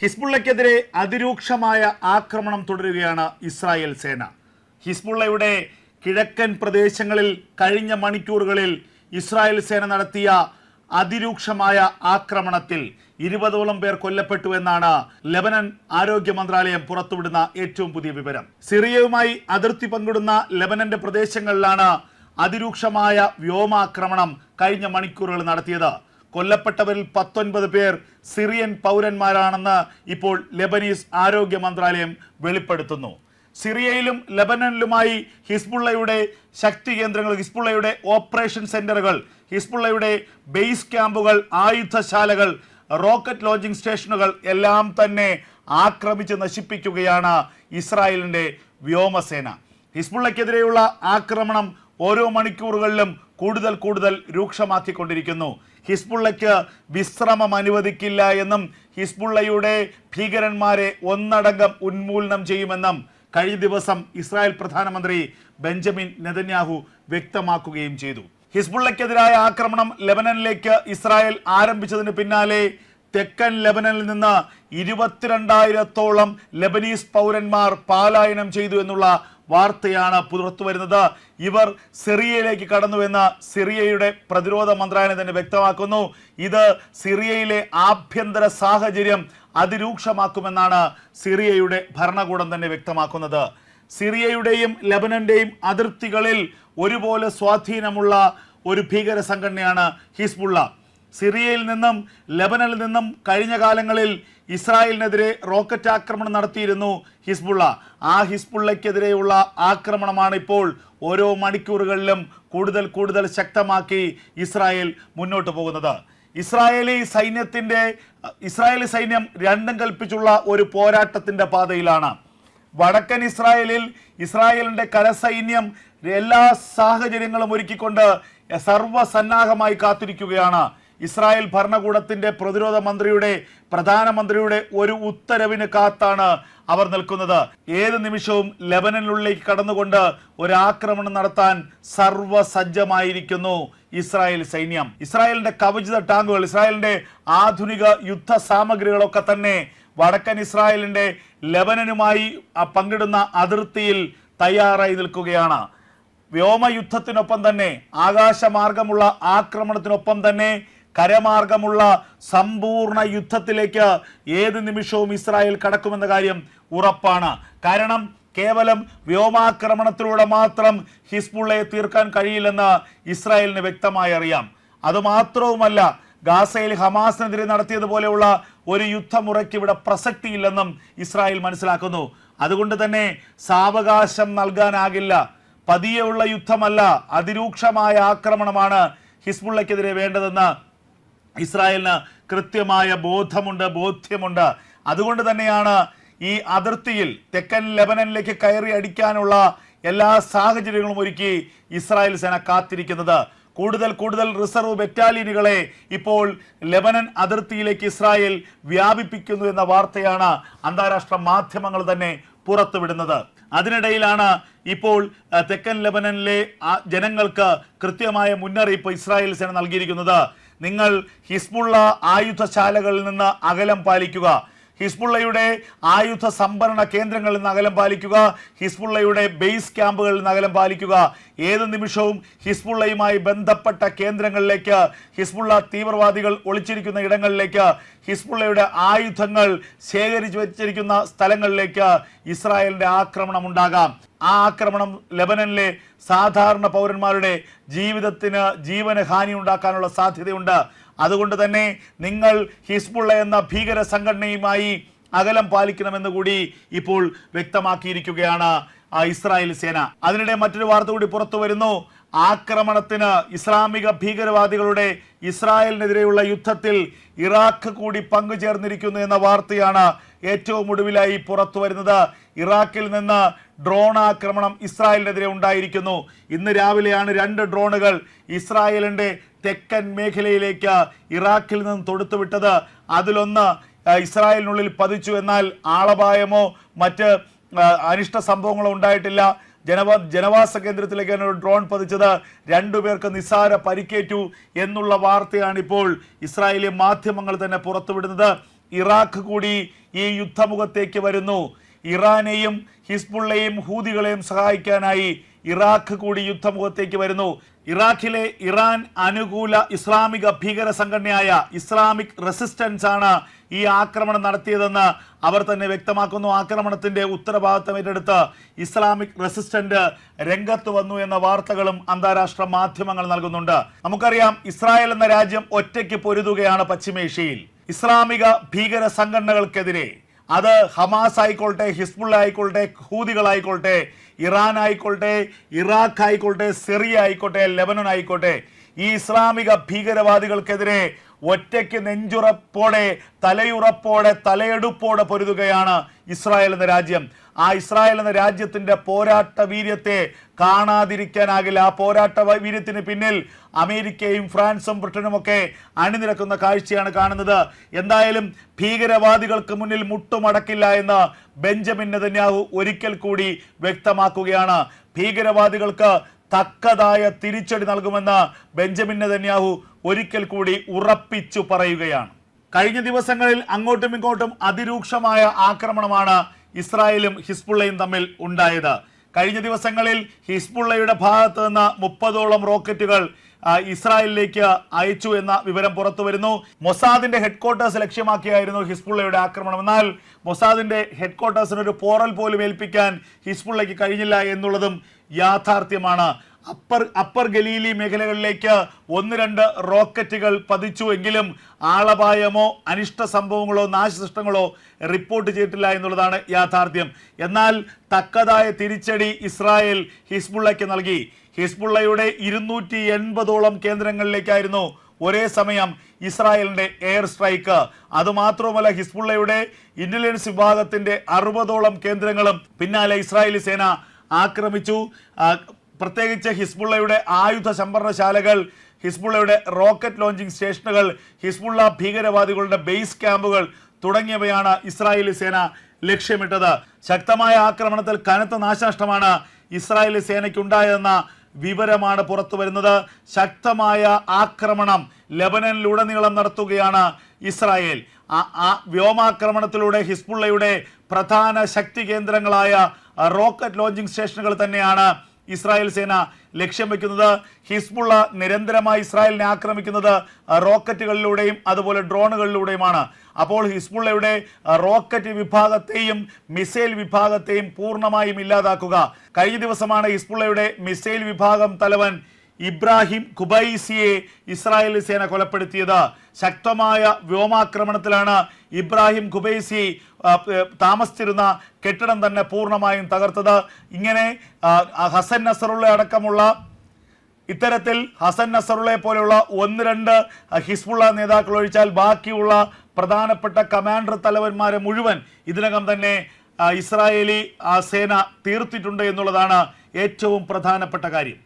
ഹിസ്ബുള്ളയ്ക്കെതിരെ അതിരൂക്ഷമായ ആക്രമണം തുടരുകയാണ് ഇസ്രായേൽ സേന. ഹിസ്ബുള്ളയുടെ കിഴക്കൻ പ്രദേശങ്ങളിൽ കഴിഞ്ഞ മണിക്കൂറുകളിൽ ഇസ്രായേൽ സേന നടത്തിയ അതിരൂക്ഷമായ ആക്രമണത്തിൽ ഇരുപതോളം പേർ കൊല്ലപ്പെട്ടു എന്നാണ് ലെബനൻ ആരോഗ്യ മന്ത്രാലയം പുറത്തുവിടുന്ന ഏറ്റവും പുതിയ വിവരം. സിറിയയുമായി അതിർത്തി പങ്കിടുന്ന ലെബനന്റെ പ്രദേശങ്ങളിലാണ് അതിരൂക്ഷമായ വ്യോമാക്രമണം കഴിഞ്ഞ മണിക്കൂറുകൾ നടത്തിയത്. കൊല്ലപ്പെട്ടവരിൽ പത്തൊൻപത് പേർ സിറിയൻ പൗരന്മാരാണെന്ന് ഇപ്പോൾ ലെബനീസ് ആരോഗ്യ മന്ത്രാലയം വെളിപ്പെടുത്തുന്നു. സിറിയയിലും ലെബനനിലുമായി ഹിസ്ബുള്ളയുടെ ശക്തി കേന്ദ്രങ്ങൾ ഹിസ്ബുള്ളയുടെ ഓപ്പറേഷൻ സെന്ററുകൾ ഹിസ്ബുള്ളയുടെ ബേസ് ക്യാമ്പുകൾ ആയുധശാലകൾ റോക്കറ്റ് ലോഞ്ചിങ് സ്റ്റേഷനുകൾ എല്ലാം തന്നെ ആക്രമിച്ച് നശിപ്പിക്കുകയാണ് ഇസ്രായേലിന്റെ വ്യോമസേന. ഹിസ്ബുള്ളയ്ക്കെതിരെയുള്ള ആക്രമണം ഓരോ മണിക്കൂറുകളിലും കൂടുതൽ കൂടുതൽ രൂക്ഷമാക്കിക്കൊണ്ടിരിക്കുന്നു. ഹിസ്ബുള്ളയ്ക്ക് വിശ്രമം അനുവദിക്കില്ല എന്നും ഹിസ്ബുള്ളയുടെ ഭീകരന്മാരെ ഒന്നടങ്കം ഉന്മൂലനം ചെയ്യുമെന്നും കഴിഞ്ഞ ദിവസം ഇസ്രായേൽ പ്രധാനമന്ത്രി ബെഞ്ചമിൻ നെതന്യാഹു വ്യക്തമാക്കുകയും ചെയ്തു. ഹിസ്ബുള്ളയ്ക്കെതിരായ ആക്രമണം ലെബനനിലേക്ക് ഇസ്രായേൽ ആരംഭിച്ചതിന് പിന്നാലെ തെക്കൻ ലെബനനിൽ നിന്ന് ഇരുപത്തിരണ്ടായിരത്തോളം ലെബനീസ് പൗരന്മാർ പാലായനം ചെയ്തു എന്നുള്ള വാർത്തയാണ് പുറത്തു വരുന്നത്. ഇവർ സിറിയയിലേക്ക് കടന്നുവെന്ന് സിറിയയുടെ പ്രതിരോധ മന്ത്രാലയം തന്നെ വ്യക്തമാക്കുന്നു. ഇത് സിറിയയിലെ ആഭ്യന്തര സാഹചര്യം അതിരൂക്ഷമാക്കുമെന്നാണ് സിറിയയുടെ ഭരണകൂടം തന്നെ വ്യക്തമാക്കുന്നത്. സിറിയയുടെയും ലബനന്റെയും അതിർത്തികളിൽ ഒരുപോലെ സ്വാധീനമുള്ള ഒരു ഭീകര സംഘടനയാണ് ഹിസ്ബുള്ള. സിറിയയിൽ നിന്നും ലബനനിൽ നിന്നും കഴിഞ്ഞ കാലങ്ങളിൽ ഇസ്രായേലിനെതിരെ റോക്കറ്റ് ആക്രമണം നടത്തിയിരുന്നു ഹിസ്ബുള്ള. ആ ഹിസ്ബുള്ളയ്ക്കെതിരെയുള്ള ആക്രമണമാണ് ഇപ്പോൾ ഓരോ മണിക്കൂറുകളിലും കൂടുതൽ കൂടുതൽ ശക്തമാക്കി ഇസ്രായേൽ മുന്നോട്ട് പോകുന്നത്. ഇസ്രായേലി സൈന്യത്തിന്റെ ഇസ്രായേലി സൈന്യം രണ്ടും കൽപ്പിച്ചുള്ള ഒരു പോരാട്ടത്തിന്റെ പാതയിലാണ്. വടക്കൻ ഇസ്രായേലിൽ ഇസ്രായേലിന്റെ കരസൈന്യം എല്ലാ സാഹചര്യങ്ങളും ഒരുക്കിക്കൊണ്ട് സർവസന്നാഹമായി കാത്തിരിക്കുകയാണ്. ഇസ്രായേൽ ഭരണകൂടത്തിന്റെ പ്രതിരോധ മന്ത്രിയുടെ പ്രധാനമന്ത്രിയുടെ ഒരു ഉത്തരവിന് കാത്താണ് അവർ നിൽക്കുന്നത്. ഏത് നിമിഷവും ലെബനനിലേക്ക് കടന്നുകൊണ്ട് ഒരു ആക്രമണം നടത്താൻ സർവസജ്ജമായിരിക്കുന്നു ഇസ്രായേൽ സൈന്യം. ഇസ്രായേലിന്റെ കവചിത ടാങ്കുകൾ ഇസ്രായേലിന്റെ ആധുനിക യുദ്ധ സാമഗ്രികളൊക്കെ തന്നെ വടക്കൻ ഇസ്രായേലിന്റെ ലെബനനുമായി പങ്കിടുന്ന അതിർത്തിയിൽ തയ്യാറായി നിൽക്കുകയാണ്. വ്യോമയുദ്ധത്തിനൊപ്പം തന്നെ ആകാശമാർഗമുള്ള ആക്രമണത്തിനൊപ്പം തന്നെ കരമാർഗമുള്ള സമ്പൂർണ യുദ്ധത്തിലേക്ക് ഏത് നിമിഷവും ഇസ്രായേൽ കടക്കുമെന്ന കാര്യം ഉറപ്പാണ്. കാരണം കേവലം വ്യോമാക്രമണത്തിലൂടെ മാത്രം ഹിസ്ബുള്ളയെ തീർക്കാൻ കഴിയില്ലെന്ന് ഇസ്രായേലിന് വ്യക്തമായി അറിയാം. അതുമാത്രവുമല്ല ഗാസയിൽ ഹമാസിനെതിരെ നടത്തിയതുപോലെയുള്ള ഒരു യുദ്ധമുറയ്ക്ക് ഇവിടെ പ്രസക്തിയില്ലെന്നും ഇസ്രായേൽ മനസ്സിലാക്കുന്നു. അതുകൊണ്ട് തന്നെ സാവകാശം നൽകാനാകില്ല. പതിയെയുള്ള യുദ്ധമല്ല അതിരൂക്ഷമായ ആക്രമണമാണ് ഹിസ്ബുള്ളയ്ക്കെതിരെ വേണ്ടതെന്ന് ഇസ്രായേലിന് കൃത്യമായ ബോധമുണ്ട് ബോധ്യമുണ്ട്. അതുകൊണ്ട് തന്നെയാണ് ഈ അതിർത്തിയിൽ തെക്കൻ ലെബനനിലേക്ക് കയറി അടിക്കാനുള്ള എല്ലാ സാഹചര്യങ്ങളും ഒരുക്കി ഇസ്രായേൽ സേന കാത്തിരിക്കുന്നത്. കൂടുതൽ കൂടുതൽ റിസർവ് ബറ്റാലിയനുകളെ ഇപ്പോൾ ലെബനൻ അതിർത്തിയിലേക്ക് ഇസ്രായേൽ വ്യാപിപ്പിക്കുന്നു എന്ന വാർത്തയാണ് അന്താരാഷ്ട്ര മാധ്യമങ്ങൾ തന്നെ പുറത്തുവിടുന്നത്. അതിനിടയിലാണ് ഇപ്പോൾ തെക്കൻ ലെബനനിലെ ജനങ്ങൾക്ക് കൃത്യമായ മുന്നറിയിപ്പ് ഇസ്രായേൽ സേന നൽകിയിരിക്കുന്നത്. നിങ്ങൾ ഹിസ്ബുള്ള ആയുധശാലകളിൽ നിന്ന് അകലം പാലിക്കുക. ഹിസ്ബുള്ളയുടെ ആയുധ സംഭരണ കേന്ദ്രങ്ങളിൽ നിന്ന് അകലം പാലിക്കുക ഹിസ്ബുള്ളയുടെ ബേസ് ക്യാമ്പുകളിൽ നിന്ന് അകലം പാലിക്കുക. ഏത് നിമിഷവും ഹിസ്ബുള്ളയുമായി ബന്ധപ്പെട്ട കേന്ദ്രങ്ങളിലേക്ക് ഹിസ്ബുള്ള തീവ്രവാദികൾ ഒളിച്ചിരിക്കുന്ന ഇടങ്ങളിലേക്ക് ഹിസ്ബുള്ളയുടെ ആയുധങ്ങൾ ശേഖരിച്ചു വച്ചിരിക്കുന്ന സ്ഥലങ്ങളിലേക്ക് ഇസ്രായേലിന്റെ ആക്രമണം ഉണ്ടാകാം. ആ ആക്രമണം ലെബനനിലെ സാധാരണ പൗരന്മാരുടെ ജീവിതത്തിന് ജീവന് ഹാനി ഉണ്ടാക്കാനുള്ള സാധ്യതയുണ്ട്. അതുകൊണ്ട് തന്നെ നിങ്ങൾ ഹിസ്ബുള്ള എന്ന ഭീകര സംഘടനയുമായി അകലം പാലിക്കണമെന്ന് കൂടി ഇപ്പോൾ വ്യക്തമാക്കിയിരിക്കുകയാണ് ഇസ്രായേൽ സേന. അതിനിടെ മറ്റൊരു വാർത്ത കൂടി പുറത്തു വരുന്നു. ആക്രമണത്തിന് ഇസ്ലാമിക ഭീകരവാദികളുടെ ഇസ്രായേലിനെതിരെയുള്ള യുദ്ധത്തിൽ ഇറാഖ് കൂടി പങ്കുചേർന്നിരിക്കുന്നു എന്ന വാർത്തയാണ് ഏറ്റവും ഒടുവിലായി പുറത്തു വരുന്നത്. ഇറാഖിൽ നിന്ന് ഡ്രോൺ ആക്രമണം ഇസ്രായേലിനെതിരെ ഉണ്ടായിരിക്കുന്നു. ഇന്ന് രാവിലെയാണ് രണ്ട് ഡ്രോണുകൾ ഇസ്രായേലിന്റെ തെക്കൻ മേഖലയിലേക്ക് ഇറാഖിൽ നിന്ന് തൊടുത്തുവിട്ടത്. അതിലൊന്ന് ഇസ്രായേലിനുള്ളിൽ പതിച്ചു എന്നാൽ ആളപായമോ മറ്റ് അനിഷ്ട സംഭവങ്ങളോ ഉണ്ടായിട്ടില്ല. ജനവാ ജനവാസ കേന്ദ്രത്തിലേക്കാണ് ഒരു ഡ്രോൺ പതിച്ചത് രണ്ടുപേർക്ക് നിസ്സാര പരിക്കേറ്റു എന്നുള്ള വാർത്തയാണ് ഇപ്പോൾ ഇസ്രായേലി മാധ്യമങ്ങൾ തന്നെ പുറത്തുവിടുന്നത്. ഇറാഖ് കൂടി ഈ യുദ്ധമുഖത്തേക്ക് വരുന്നു. ഇറാനെയും ഹിസ്ബുള്ളയും ഹൂതികളെയും സഹായിക്കാനായി ഇറാഖ് കൂടി യുദ്ധമുഖത്തേക്ക് വരുന്നു. ഇറാഖിലെ ഇറാൻ അനുകൂല ഇസ്ലാമിക ഭീകര സംഘടനയായ ഇസ്ലാമിക് റെസിസ്റ്റൻസ് ആണ് ഈ ആക്രമണം നടത്തിയതെന്ന് അവർ തന്നെ വ്യക്തമാക്കുന്നു. ആക്രമണത്തിന്റെ ഉത്തരവാദിത്തം ഏറ്റെടുത്ത് ഇസ്ലാമിക് റെസിസ്റ്റന്റ് രംഗത്ത് വന്നു എന്ന വാർത്തകളും അന്താരാഷ്ട്ര മാധ്യമങ്ങൾ നൽകുന്നുണ്ട്. നമുക്കറിയാം ഇസ്രായേൽ എന്ന രാജ്യം ഒറ്റയ്ക്ക് പൊരുതുകയാണ് പശ്ചിമേഷ്യയിൽ. ഇസ്ലാമിക ഭീകര സംഘടനകൾക്കെതിരെ അത് ഹമാസ് ആയിക്കോട്ടെ ഹിസ്ബുള്ള ആയിക്കോട്ടെ ഹൂതികളായിക്കോട്ടെ ഇറാൻ ആയിക്കോട്ടെ ഇറാഖ് ആയിക്കോട്ടെ സിറിയ ആയിക്കോട്ടെ ലെബനൻ ആയിക്കോട്ടെ. ഈ ഇസ്ലാമിക ഭീകരവാദികൾക്കെതിരെ ഒറ്റയ്ക്ക് നെഞ്ചുറപ്പോടെ തലയുറപ്പോടെ തലയെടുപ്പോടെ പൊരുതുകയാണ് ഇസ്രായേൽ എന്ന രാജ്യം. ആ ഇസ്രായേൽ എന്ന രാജ്യത്തിന്റെ പോരാട്ട വീര്യത്തെ കാണാതിരിക്കാനാകില്ല. ആ പോരാട്ട വീര്യത്തിന് പിന്നിൽ അമേരിക്കയും ഫ്രാൻസും ബ്രിട്ടനും ഒക്കെ അണിനിരക്കുന്ന കാഴ്ചയാണ് കാണുന്നത്. എന്തായാലും ഭീകരവാദികൾക്ക് മുന്നിൽ മുട്ടുമടക്കില്ല എന്ന് ബെഞ്ചമിൻ നെതന്യാഹു ഒരിക്കൽ കൂടി വ്യക്തമാക്കുകയാണ്. ഭീകരവാദികൾക്ക് തക്കതായ തിരിച്ചടി നൽകുമെന്ന് ബെഞ്ചമിൻ നെതന്യാഹു ഒരിക്കൽ കൂടി ഉറപ്പിച്ചു പറയുകയാണ്. കഴിഞ്ഞ ദിവസങ്ങളിൽ അങ്ങോട്ടും ഇങ്ങോട്ടും അതിരൂക്ഷമായ ആക്രമണമാണ് ഇസ്രായേലും ഹിസ്ബുള്ളയും തമ്മിൽ ഉണ്ടായത്. കഴിഞ്ഞ ദിവസങ്ങളിൽ ഹിസ്ബുള്ളയുടെ ഭാഗത്ത് നിന്ന് മുപ്പതോളം റോക്കറ്റുകൾ ഇസ്രായേലിലേക്ക് അയച്ചു എന്ന വിവരം പുറത്തു വരുന്നു. മൊസാദിന്റെ ഹെഡ്ക്വാർട്ടേഴ്സ് ലക്ഷ്യമാക്കിയായിരുന്നു ഹിസ്ബുള്ളയുടെ ആക്രമണം. എന്നാൽ മൊസാദിന്റെ ഹെഡ്ക്വാർട്ടേഴ്സിന് ഒരു പോറൽ പോലും ഏൽപ്പിക്കാൻ ഹിസ്ബുള്ളയ്ക്ക് കഴിഞ്ഞില്ല എന്നുള്ളതും യാഥാർത്ഥ്യമാണ്. അപ്പർ അപ്പർ ഗലീലി മേഖലകളിലേക്ക് ഒന്ന് രണ്ട് റോക്കറ്റുകൾ പതിച്ചു എങ്കിലും ആളപായമോ അനിഷ്ട സംഭവങ്ങളോ നാശനഷ്ടങ്ങളോ റിപ്പോർട്ട് ചെയ്തിട്ടില്ല എന്നുള്ളതാണ് യാഥാർത്ഥ്യം. എന്നാൽ തക്കതായ തിരിച്ചടി ഇസ്രായേൽ ഹിസ്ബുള്ളയ്ക്ക് നൽകി. ഹിസ്ബുള്ളയുടെ ഇരുന്നൂറ്റി എൺപതോളം കേന്ദ്രങ്ങളിലേക്കായിരുന്നു ഒരേ സമയം ഇസ്രായേലിന്റെ എയർ സ്ട്രൈക്ക്. അതുമാത്രവുമല്ല ഹിസ്ബുള്ളയുടെ ഇന്റലിജൻസ് വിഭാഗത്തിന്റെ അറുപതോളം കേന്ദ്രങ്ങളും പിന്നാലെ ഇസ്രായേലി സേന ആക്രമിച്ചു. പ്രത്യേകിച്ച് ഹിസ്ബുള്ളയുടെ ആയുധ സംഭരണശാലകൾ ഹിസ്ബുള്ളയുടെ റോക്കറ്റ് ലോഞ്ചിങ് സ്റ്റേഷനുകൾ ഹിസ്ബുള്ള ഭീകരവാദികളുടെ ബേസ് ക്യാമ്പുകൾ തുടങ്ങിയവയാണ് ഇസ്രായേലി സേന ലക്ഷ്യമിട്ടത്. ശക്തമായ ആക്രമണത്തിൽ കനത്ത നാശനഷ്ടമാണ് ഇസ്രായേലി സേനയ്ക്കുണ്ടായതെന്ന വിവരമാണ് പുറത്തു വരുന്നത്. ശക്തമായ ആക്രമണം ലെബനനിലുടനീളം നടത്തുകയാണ് ഇസ്രായേൽ. വ്യോമാക്രമണത്തിലൂടെ ഹിസ്ബുള്ളയുടെ പ്രധാന ശക്തി കേന്ദ്രങ്ങളായ റോക്കറ്റ് ലോഞ്ചിങ് സ്റ്റേഷനുകൾ തന്നെയാണ് ഇസ്രായേൽ സേന ലക്ഷ്യം വെക്കുന്നത് ഹിസ്ബുള്ള നിരന്തരമായി ഇസ്രായേലിനെ ആക്രമിക്കുന്നത് റോക്കറ്റുകളിലൂടെയും അതുപോലെ ഡ്രോണുകളിലൂടെയുമാണ്. അപ്പോൾ ഹിസ്ബുള്ളയുടെ റോക്കറ്റ് വിഭാഗത്തെയും മിസൈൽ വിഭാഗത്തെയും പൂർണമായും ഇല്ലാതാക്കുക. കഴിഞ്ഞ ദിവസമാണ് ഹിസ്ബുള്ളയുടെ മിസൈൽ വിഭാഗം തലവൻ ഇബ്രാഹിം ഖുബൈസിയെ ഇസ്രായേൽ സേന കൊലപ്പെടുത്തിയത്. ശക്തമായ വ്യോമാക്രമണത്തിലാണ് ഇബ്രാഹിം ഖുബൈസി താമസിച്ചിരുന്ന കെട്ടിടം തന്നെ പൂർണമായും തകർത്തത്. ഇങ്ങനെ ഹസൻ നസറുള്ള അടക്കമുള്ള ഇത്തരത്തിൽ ഹസൻ നസറുള്ളയെ പോലെയുള്ള ഒന്ന് രണ്ട് ഹിസ്ബുള്ള നേതാക്കൾ ഒഴിച്ചാൽ ബാക്കിയുള്ള പ്രധാനപ്പെട്ട കമാൻഡർ തലവന്മാരെ മുഴുവൻ ഇതിനകം തന്നെ ഇസ്രായേലി സേന തീർത്തിട്ടുണ്ട് എന്നുള്ളതാണ് ഏറ്റവും പ്രധാനപ്പെട്ട കാര്യം.